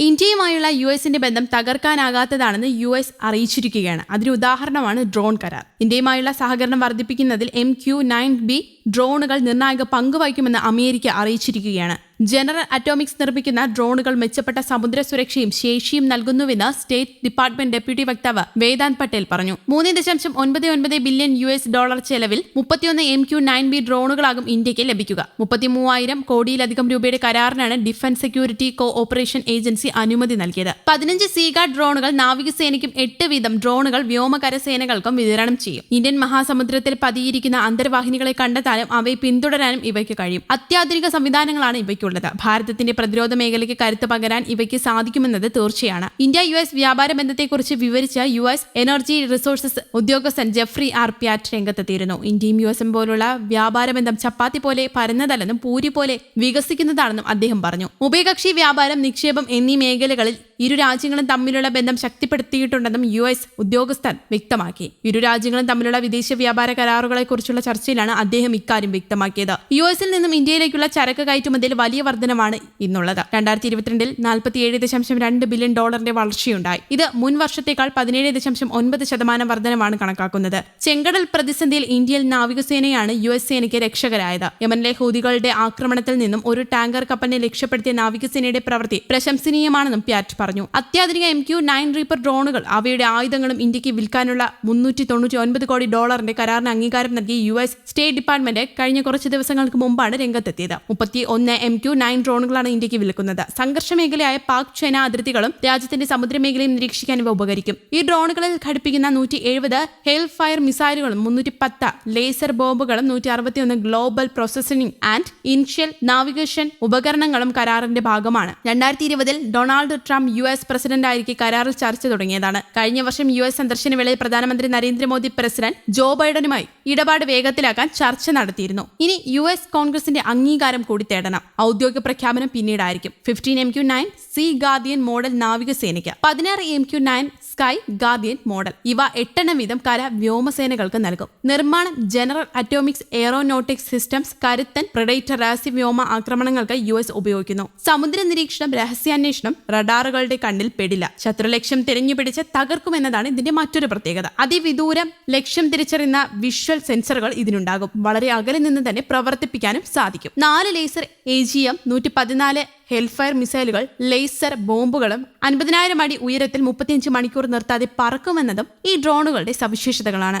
ഇന്ത്യയുമായുള്ള യു എസിന്റെ ബന്ധം തകർക്കാനാകാത്തതാണെന്ന് യു എസ് അറിയിച്ചിരിക്കുകയാണ്. അതിന് ഉദാഹരണമാണ് ഡ്രോൺ കരാർ. ഇന്ത്യയുമായുള്ള സഹകരണം വർദ്ധിപ്പിക്കുന്നതിൽ എം ക്യു നയൻ ബി ഡ്രോണുകൾ നിർണായക പങ്ക് വഹിക്കുമെന്ന് അമേരിക്ക അറിയിച്ചിരിക്കുകയാണ്. ജനറൽ അറ്റോമിക്സ് നിർമ്മിക്കുന്ന ഡ്രോണുകൾ മെച്ചപ്പെട്ട സമുദ്ര സുരക്ഷയും ശേഷിയും നൽകുന്നുവെന്ന് സ്റ്റേറ്റ് ഡിപ്പാർട്ട്മെന്റ് ഡെപ്യൂട്ടി വക്താവ് വേദാന്ത് പട്ടേൽ പറഞ്ഞു. മൂന്ന് ദശാംശം ഒൻപത് ഒൻപത് ബില്യൺ യു എസ് ഡോളർ ചെലവിൽ മുപ്പത്തിയൊന്ന് എം ക്യു നയൻ ബി ഡ്രോണുകളാകും ഇന്ത്യയ്ക്ക് ലഭിക്കുക. മുപ്പത്തിമൂവായിരം കോടിയിലധികം രൂപയുടെ കരാറിനാണ് defence security co operation agency അനുമതി നൽകിയത്. പതിനഞ്ച് സീഗാർഡ് ഡ്രോണുകൾ നാവികസേനയ്ക്കും എട്ട് വീതം ഡ്രോണുകൾ വ്യോമകര സേനകൾക്കും വിതരണം ചെയ്യും. ഇന്ത്യൻ മഹാസമുദ്രത്തിൽ പതിയിരിക്കുന്ന അന്തർവാഹിനികളെ കണ്ടെത്താനും അവയെ പിന്തുടരാനും ഇവയ്ക്ക് കഴിയും. അത്യാധുനിക സംവിധാനങ്ങളാണ് ഇവയ്ക്കുള്ളത്. ഭാരതത്തിന്റെ പ്രതിരോധ മേഖലയ്ക്ക് കരുത്ത് പകരാൻ ഇവയ്ക്ക് സാധിക്കുമെന്നത് തീർച്ചയാണ്. ഇന്ത്യ യു എസ് വ്യാപാര ബന്ധത്തെക്കുറിച്ച് വിവരിച്ച യു എസ് എനർജി റിസോഴ്സസ് ഉദ്യോഗസ്ഥൻ ജെഫ്രി ആർ പ്യാറ്റ് രംഗത്തെത്തിയിരുന്നു. ഇന്ത്യയും യു എസും പോലുള്ള വ്യാപാര ബന്ധം ചപ്പാത്തി പോലെ പരന്നതല്ലെന്നും പൂരി പോലെ വികസിക്കുന്നതാണെന്നും അദ്ദേഹം പറഞ്ഞു. ഉഭയകക്ഷി വ്യാപാരം നിക്ഷേപം എന്നീ മേഖലകളിൽ ഇരു രാജ്യങ്ങളും തമ്മിലുള്ള ബന്ധം ശക്തിപ്പെടുത്തിയിട്ടുണ്ടെന്നും യു എസ് ഉദ്യോഗസ്ഥൻ വ്യക്തമാക്കി. ഇരു രാജ്യങ്ങളും തമ്മിലുള്ള വിദേശ വ്യാപാര കരാറുകളെക്കുറിച്ചുള്ള ചർച്ചയിലാണ് അദ്ദേഹം ഇക്കാര്യം വ്യക്തമാക്കിയത്. യു എസിൽ നിന്നും ഇന്ത്യയിലേക്കുള്ള ചരക്ക് കയറ്റുമതിയിൽ വലിയ വർധനമാണ് ഇന്നുള്ളത്. രണ്ടായിരത്തി ഇരുപത്തിരണ്ടിൽ നാൽപ്പത്തിയേഴ് ദശാംശം രണ്ട് ബില്യൺ ഡോളറിന്റെ വളർച്ചയുണ്ടായി. ഇത് മുൻ വർഷത്തേക്കാൾ പതിനേഴ് ദശാംശം ഒൻപത് ശതമാനം വർധനമാണ് കണക്കാക്കുന്നത്. ചെങ്കടൽ പ്രതിസന്ധിയിൽ ഇന്ത്യൻ നാവികസേനയാണ് യു എസ് സേനയ്ക്ക് രക്ഷകരായത്. യമനിലെ ഹൂതികളുടെ ആക്രമണത്തിൽ നിന്നും ഒരു ടാങ്കർ കപ്പലിനെ ലക്ഷ്യപ്പെടുത്തിയ നാവികസേനയുടെ പ്രവൃത്തി പ്രശംസനീയമാണെന്നും പ്യാറ്റ് പറഞ്ഞു. അത്യാധുനിക എം ക്യു നയൻ റീപ്പർ ഡ്രോണുകൾ അവയുടെ ആയുധങ്ങളും ഇന്ത്യയ്ക്ക് വിൽക്കാനുള്ള മുന്നൂറ്റി തൊണ്ണൂറ്റി ഒൻപത് കോടി ഡോളറിന്റെ കരാറിന് അംഗീകാരം നൽകി യു എസ് സ്റ്റേറ്റ് ഡിപ്പാർട്ട്മെന്റ് കഴിഞ്ഞ കുറച്ച് ദിവസങ്ങൾക്ക് മുമ്പാണ് രംഗത്തെത്തിയത്. മുപ്പത്തി ഒന്ന് എം ക്യു നയൻ ഡ്രോണുകളാണ് ഇന്ത്യയ്ക്ക് വിൽക്കുന്നത്. സംഘർഷ മേഖലയായ പാക് ചൈന അതിർത്തികളും രാജ്യത്തിന്റെ സമുദ്രമേഖലയും നിരീക്ഷിക്കാൻ ഇവ ഉപകരിക്കും. ഈ ഡ്രോണുകളിൽ ഘടിപ്പിക്കുന്ന നൂറ്റി എഴുപത് ഹെൽ ഫയർ മിസൈലുകളും മുന്നൂറ്റി പത്ത് ലേസർ ബോംബുകളും നൂറ്റി അറുപത്തിയൊന്ന് global processing and inertial navigation ഉപകരണങ്ങളും കരാറിന്റെ ഭാഗമാണ്. രണ്ടായിരത്തി ഇരുപതിൽ ഡൊണാൾഡ് ട്രംപ് യു എസ് പ്രസിഡന്റായിരിക്കെ കരാറിൽ ചർച്ച തുടങ്ങിയതാണ്. കഴിഞ്ഞ വർഷം യു എസ് സന്ദർശന വേളയിൽ പ്രധാനമന്ത്രി നരേന്ദ്രമോദി പ്രസിഡന്റ് ജോ ബൈഡനുമായി ഇടപാട് വേഗത്തിലാക്കാൻ ചർച്ച നടത്തിയിരുന്നു. ഇനി യു എസ് കോൺഗ്രസിന്റെ അംഗീകാരം കൂടി തേടണം. ഔദ്യോഗിക പ്രഖ്യാപനം പിന്നീടായിരിക്കും. Fifteen M Q nine Sea Guardian model നാവികസേനയ്ക്ക്. പതിനാറ് M Q nine Sky Guardian model. ഇവ എട്ടെണ്ണം വീതം കര വ്യോമസേനകൾക്ക് നൽകും. നിർമ്മാണം ജനറൽ അറ്റോമിക്സ് എയറോനോട്ടിക്സ് സിസ്റ്റംസ് കരുത്തൻ പ്രഡേറ്റർ രഹസ്യ വ്യോമ ആക്രമണങ്ങൾക്ക് യു എസ് ഉപയോഗിക്കുന്നു. സമുദ്ര നിരീക്ഷണം രഹസ്യാന്വേഷണം റഡാറുകളുടെ കണ്ണിൽ പെടില്ല. ശത്രുലക്ഷ്യം തിരഞ്ഞുപിടിച്ച് തകർക്കുമെന്നതാണ് ഇതിന്റെ മറ്റൊരു പ്രത്യേകത. അതിവിദൂരം ലക്ഷ്യം തിരിച്ചറിയുന്ന വിഷ്വൽ സെൻസറുകൾ ഇതിനുണ്ടാകും. വളരെ അകലെ നിന്ന് തന്നെ പ്രവർത്തിപ്പിക്കാനും സാധിക്കും. നാല് ലേസർ എ ജി എം നൂറ്റി പതിനാല് ഹെൽഫയർ മിസൈലുകൾ ലേസർ ബോംബുകളും അൻപതിനായിരം അടി ഉയരത്തിൽ മുപ്പത്തിയഞ്ച് മണിക്കൂർ നിർത്താതെ പറക്കുമെന്നതും ഈ ഡ്രോണുകളുടെ സവിശേഷതകളാണ്.